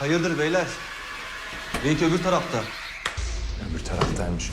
Hayırdır beyler? Belki öbür tarafta. Öbür taraftaymış.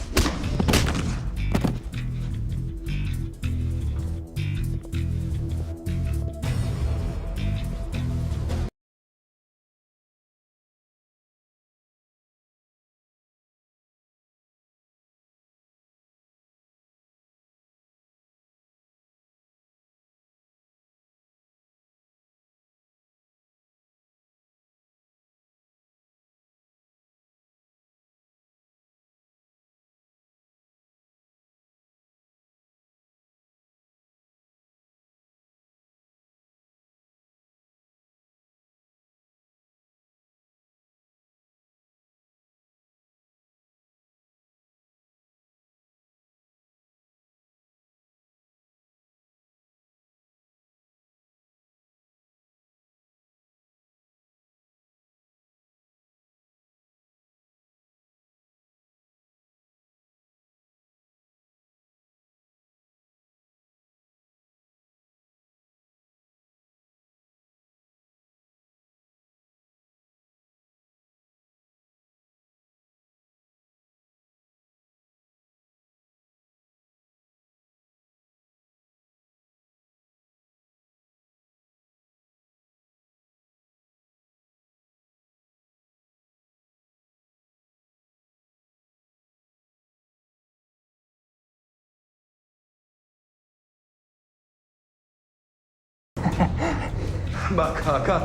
Bak Hakan.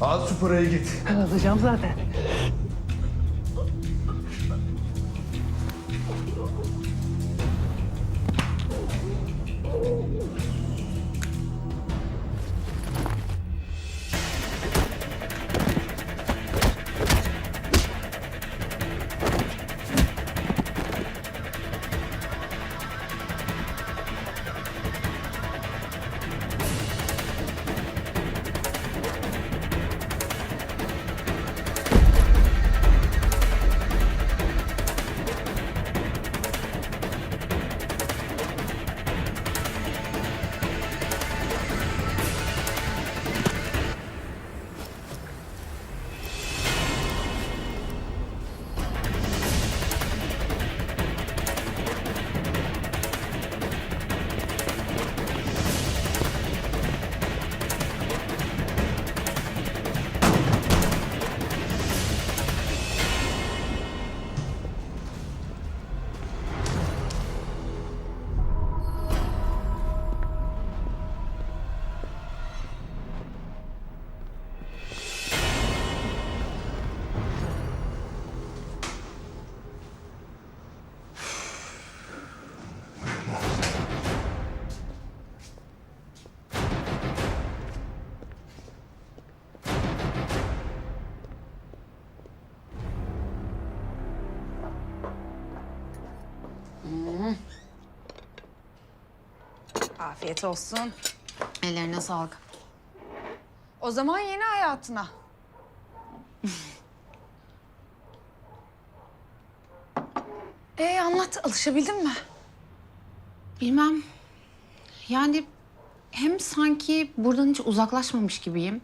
Al şu parayı git. Alacağım zaten. Afiyet olsun. Ellerine sağlık. O zaman yeni hayatına. Ee anlat, alışabildin mi? Bilmem. Yani hem sanki buradan hiç uzaklaşmamış gibiyim.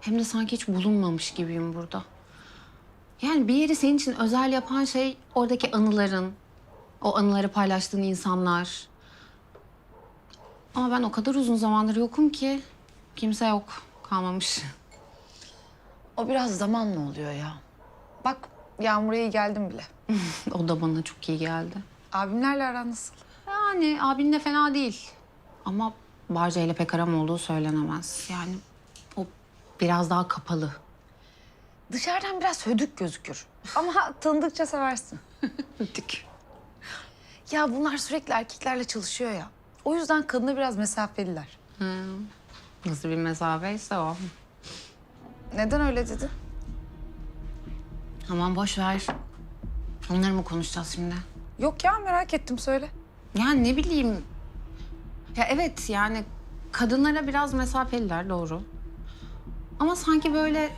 Hem de sanki hiç bulunmamış gibiyim burada. Yani bir yeri senin için özel yapan şey oradaki anıların, o anıları paylaştığın insanlar. Ama ben o kadar uzun zamandır yokum ki kimse yok, kalmamış. O biraz zamanla oluyor ya. Bak Yağmur'a iyi geldim bile. o da bana çok iyi geldi. Abimlerle aran nasıl? Yani abin de fena değil. Ama Barca ile pek aram olduğu söylenemez. Yani o biraz daha kapalı. Dışarıdan biraz hödük gözükür. Ama tanıdıkça seversin. Ötük. Ya bunlar sürekli erkeklerle çalışıyor ya. O yüzden kadına biraz mesafeliler. Nasıl bir mesafeyse o. Neden öyle dedin? Aman boş ver. Onları mı konuşacağız şimdi? Yok ya merak ettim söyle. Yani ne bileyim. Ya evet yani kadınlara biraz mesafeliler doğru. Ama sanki böyle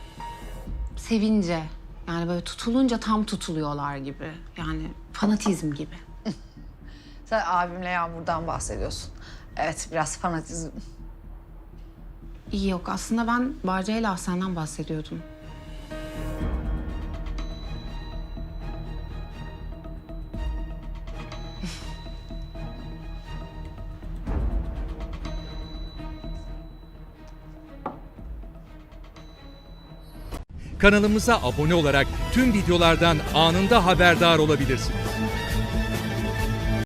sevince yani böyle tutulunca tam tutuluyorlar gibi. Yani fanatizm gibi. Sen abimle Yağmur'dan bahsediyorsun. Evet biraz fanatizm. İyi yok aslında ben Barca ile Ahsen'den bahsediyordum. Kanalımıza abone olarak tüm videolardan anında haberdar olabilirsiniz.